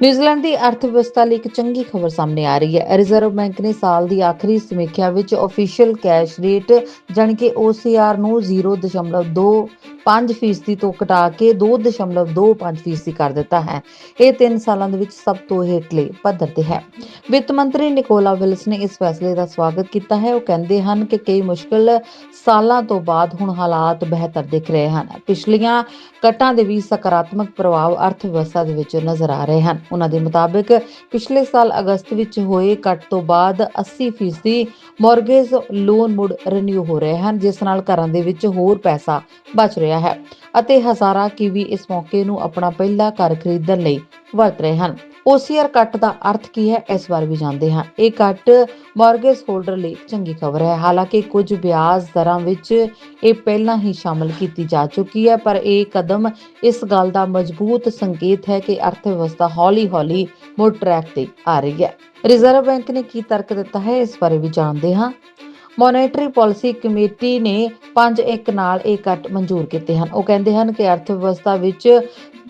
New Zealand ਦੀ ਅਰਥ ਵਿਵਸਥਾ ਲਈ ਇੱਕ ਚੰਗੀ ਖਬਰ ਸਾਹਮਣੇ ਆ ਰਹੀ ਹੈ। ਰਿਜ਼ਰਵ ਬੈਂਕ ਨੇ ਸਾਲ ਦੀ ਆਖਰੀ ਸਮੀਖਿਆ ਵਿੱਚ ਅਫੀਸ਼ੀਅਲ ਕੈਸ਼ ਰੇਟ ਜਾਨਕਿ OCR ਨੂੰ 0.2 5 ਫੀਸਦੀ ਤੋਂ ਘਟਾ ਕੇ 2.25% ਕਰ ਦਿੱਤਾ ਹੈ। ਇਹ 3 ਸਾਲਾਂ ਦੇ ਵਿੱਚ ਸਭ ਤੋਂ ਹੇਠਲੇ ਪੱਧਰ ਤੇ ਹੈ। ਵਿੱਤ ਮੰਤਰੀ ਨਿਕੋਲਾ ਵਿਲਸ ਨੇ ਇਸ ਫੈਸਲੇ ਦਾ ਸਵਾਗਤ ਕੀਤਾ ਹੈ। ਉਹ ਕਹਿੰਦੇ ਹਨ ਕਿ ਕਈ ਮੁਸ਼ਕਲ ਸਾਲਾਂ ਤੋਂ ਬਾਅਦ ਹੁਣ ਹਾਲਾਤ ਬਿਹਤਰ ਦਿਖ ਰਹੇ ਹਨ। ਪਿਛਲੀਆਂ ਕਟਾਂ ਦੇ ਵੀ ਸਕਾਰਾਤਮਕ ਪ੍ਰਭਾਵ ਅਰਥ ਵਿਵਸਥਾ ਦੇ ਵਿੱਚ ਨਜ਼ਰ ਆ ਰਹੇ ਹਨ। ਉਹਨਾਂ ਦੇ ਮੁਤਾਬਕ ਪਿਛਲੇ ਸਾਲ ਅਗਸਤ ਵਿੱਚ ਹੋਏ ਕੱਟ ਤੋਂ ਬਾਅਦ 80 ਫੀਸਦੀ ਮਾਰਗੇਜ ਲੋਨ ਮੁੜ ਰੀਨਿਊ ਹੋ ਰਹੇ ਹਨ, ਜਿਸ ਨਾਲ ਘਰਾਂ ਦੇ ਵਿੱਚ ਹੋਰ ਪੈਸਾ ਬਚ ਰਿਹਾ ਹੈ ਅਤੇ ਹਜ਼ਾਰਾਂ ਕੀਵੀ ਇਸ ਮੌਕੇ ਨੂੰ ਆਪਣਾ ਪਹਿਲਾ ਘਰ ਖਰੀਦਣ ਲਈ ਵਰਤ ਰਹੇ ਹਨ। OCR ਕੱਟ ਦਾ ਅਰਥ ਕੀ ਹੈ, ਇਸ ਬਾਰੇ ਵੀ ਜਾਣਦੇ ਹਾਂ। ਇਹ ਕੱਟ ਮਾਰਗੇਜ ਹੋਲਡਰ ਲਈ ਚੰਗੀ ਖਬਰ ਹੈ। ਹਾਲਾਂਕਿ ਕੁਝ ਵਿਆਜ ਦਰਾਂ ਵਿੱਚ ਇਹ ਪਹਿਲਾਂ ਹੀ ਸ਼ਾਮਲ ਕੀਤੀ ਜਾ ਚੁੱਕੀ ਹੈ, ਪਰ ਇਹ ਕਦਮ ਇਸ ਗੱਲ ਦਾ ਮਜ਼ਬੂਤ ਸੰਕੇਤ ਹੈ ਕਿ ਅਰਥ ਵਿਵਸਥਾ ਹੌਲੀ-ਹੌਲੀ ਮੁੜ ਟਰੈਕ ਤੇ ਆ ਰਹੀ ਹੈ। ਰਿਜ਼ਰਵ ਬੈਂਕ ਨੇ ਕੀ ਤਰਕ ਦਿੱਤਾ ਹੈ, ਇਸ ਬਾਰੇ ਵੀ ਜਾਣਦੇ ਹਾਂ। ਮੋਨੇਟਰੀ ਪਾਲਿਸੀ ਕਮੇਟੀ ਨੇ 5-1 ਨਾਲ ਇਹ ਕੱਟ ਮਨਜ਼ੂਰ ਕੀਤੇ ਹਨ। ਉਹ ਕਹਿੰਦੇ ਹਨ ਕਿ ਅਰਥ ਵਿਵਸਥਾ ਵਿੱਚ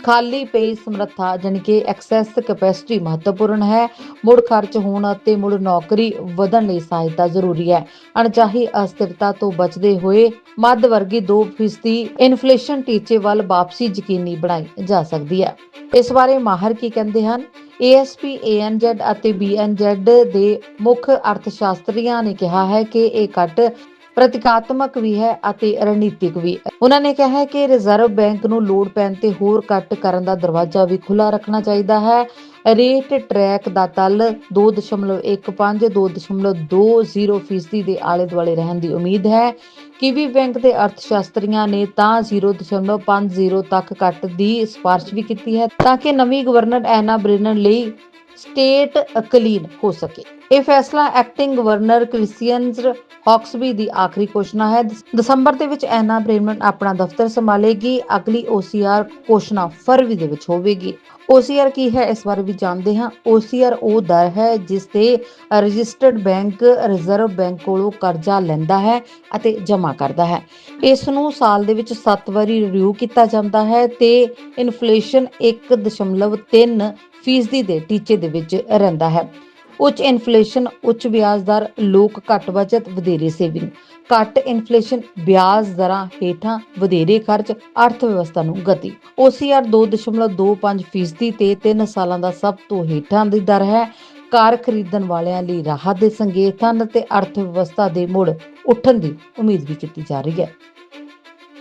ਖਾਲੀ ਪਈ ਸਮਰੱਥਾ, ਜਾਣੀ ਕਿ ਐਕਸੈਸ ਕੈਪੈਸਿਟੀ ਮਹੱਤਵਪੂਰਨ ਹੈ। ਮੁੜ ਖਰਚ ਹੋਣ ਅਤੇ ਮੁੜ ਨੌਕਰੀ ਵਧਣ ਲਈ ਸਹਾਇਤਾ ਜ਼ਰੂਰੀ ਹੈ। ਅਣਚਾਹੀ ਅਸਥਿਰਤਾ ਤੋਂ ਬਚਦੇ ਹੋਏ ਮੱਧ ਵਰਗੀ 2% ਇਨਫਲੇਸ਼ਨ ਟੀਚੇ ਵੱਲ ਵਾਪਸੀ ਯਕੀਨੀ ਬਣਾਈ ਜਾ ਸਕਦੀ ਹੈ। ਇਸ ਬਾਰੇ ਮਾਹਰ ਕੀ ਕਹਿੰਦੇ ਹਨ? ASP ANZ ਅਤੇ BNZ ਦੇ ਮੁੱਖ ਅਰਥਸ਼ਾਸਤਰੀਆਂ ਨੇ ਕਿਹਾ ਹੈ ਕਿ ਇਹ ਕੱਟ ਪ੍ਰਤੀਕਾਤਮਕ ਵੀ ਹੈ ਅਤੇ ਰਣਨੀਤਿਕ ਵੀ ਉਹਨਾਂ ਨੇ ਕਿਹਾ ਹੈ ਕਿ ਰਿਜ਼ਰਵ ਬੈਂਕ ਨੂੰ ਲੋੜ ਪੈਣ ਤੇ ਹੋਰ ਕੱਟ ਕਰਨ ਦਾ ਦਰਵਾਜ਼ਾ ਵੀ ਖੁੱਲਾ ਰੱਖਣਾ ਚਾਹੀਦਾ ਹੈ। ਰੇਟ ਟਰੈਕ ਦਾ ਤਲ 2.15-2.20 ਫੀਸਦੀ ਦੇ ਆਲੇ ਦੁਆਲੇ ਰਹਿਣ ਦੀ ਉਮੀਦ ਹੈ। ਕਿਵੀ ਬੈਂਕ ਦੇ ਅਰਥਸ਼ਾਸਤਰੀਆਂ ਨੇ ਤਾਂ 0.50 ਤੱਕ ਕੱਟ ਦੀ ਸਿਫਾਰਿਸ਼ ਵੀ ਕੀਤੀ ਹੈ ਤਾਂ ਕਿ ਨਵੀਂ ਗਵਰਨਰ ਐਨਾ ਬ੍ਰੇਨਨ ਲਈ ਸਟੇਟ ਕਲੀਨ ਹੋ ਸਕੇ। ਇਹ ਫੈਸਲਾ ਐਕਟਿੰਗ ਗਵਰਨਰ ਕ੍ਰਿਸਚੀਅਨਸ ਹੌਕਸਬੀ ਦੀ ਆਖਰੀ ਘੋਸ਼ਣਾ ਹੈ। ਦਸੰਬਰ ਦੇ ਵਿੱਚ ਐਨਾ ਬ੍ਰੇਮਨ ਆਪਣਾ ਦਫ਼ਤਰ ਸੰਭਾਲੇਗੀ। ਅਗਲੀ OCR ਘੋਸ਼ਣਾ ਫਰਵਰੀ ਦੇ ਵਿੱਚ ਹੋਵੇਗੀ। OCR ਕੀ ਹੈ ਇਸ ਬਾਰੇ ਵੀ ਜਾਣਦੇ ਹਾਂ। OCR ਉਹ ਦਰ ਹੈ ਜਿਸ ਤੇ ਰਜਿਸਟਰਡ ਬੈਂਕ ਰਿਜ਼ਰਵ ਬੈਂਕ ਕੋਲੋਂ ਕਰਜ਼ਾ ਲੈਂਦਾ ਹੈ ਅਤੇ ਜਮ੍ਹਾਂ ਕਰਦਾ ਹੈ। ਇਸ ਨੂੰ ਸਾਲ ਦੇ ਵਿੱਚ 7 ਵਾਰੀ ਰਿਵਿਊ ਕੀਤਾ ਜਾਂਦਾ ਹੈ ਤੇ ਇਨਫਲੇਸ਼ਨ 1.3 ਫੀਸਦੀ ਦੇ ਟੀਚੇ ਦੇ ਵਿੱਚ ਰਹਿੰਦਾ ਹੈ। ਉੱਚ ਇਨਫਲੇਸ਼ਨ, ਉੱਚ ਵਿਆਜ ਦਰ, ਲੋਕ ਘੱਟ ਬਚਤ, ਵਧੇਰੇ ਸੇਵਿੰਗ। ਘੱਟ ਇਨਫਲੇਸ਼ਨ, ਵਿਆਜ ਦਰਾਂ ਹੇਠਾਂ ਵਧੇਰੇ ਖਰਚ ਅਰਥ ਵਿਵਸਥਾ ਨੂੰ ਗਤੀ। OCR 2.25 ਫੀਸਦੀ ਤੇ 3 ਸਾਲਾਂ ਦਾ ਸਭ ਤੋਂ ਹੇਠਾਂ ਦੀ ਦਰ ਹੈ। ਕਾਰ ਖਰੀਦਣ ਵਾਲਿਆਂ ਲਈ ਰਾਹਤ ਦੇ ਸੰਕੇਤ ਹਨ ਤੇ ਅਰਥ ਵਿਵਸਥਾ ਦੇ ਮੁੜ ਉੱਠਣ ਦੀ ਉਮੀਦ ਵੀ ਕੀਤੀ ਜਾ ਰਹੀ ਹੈ।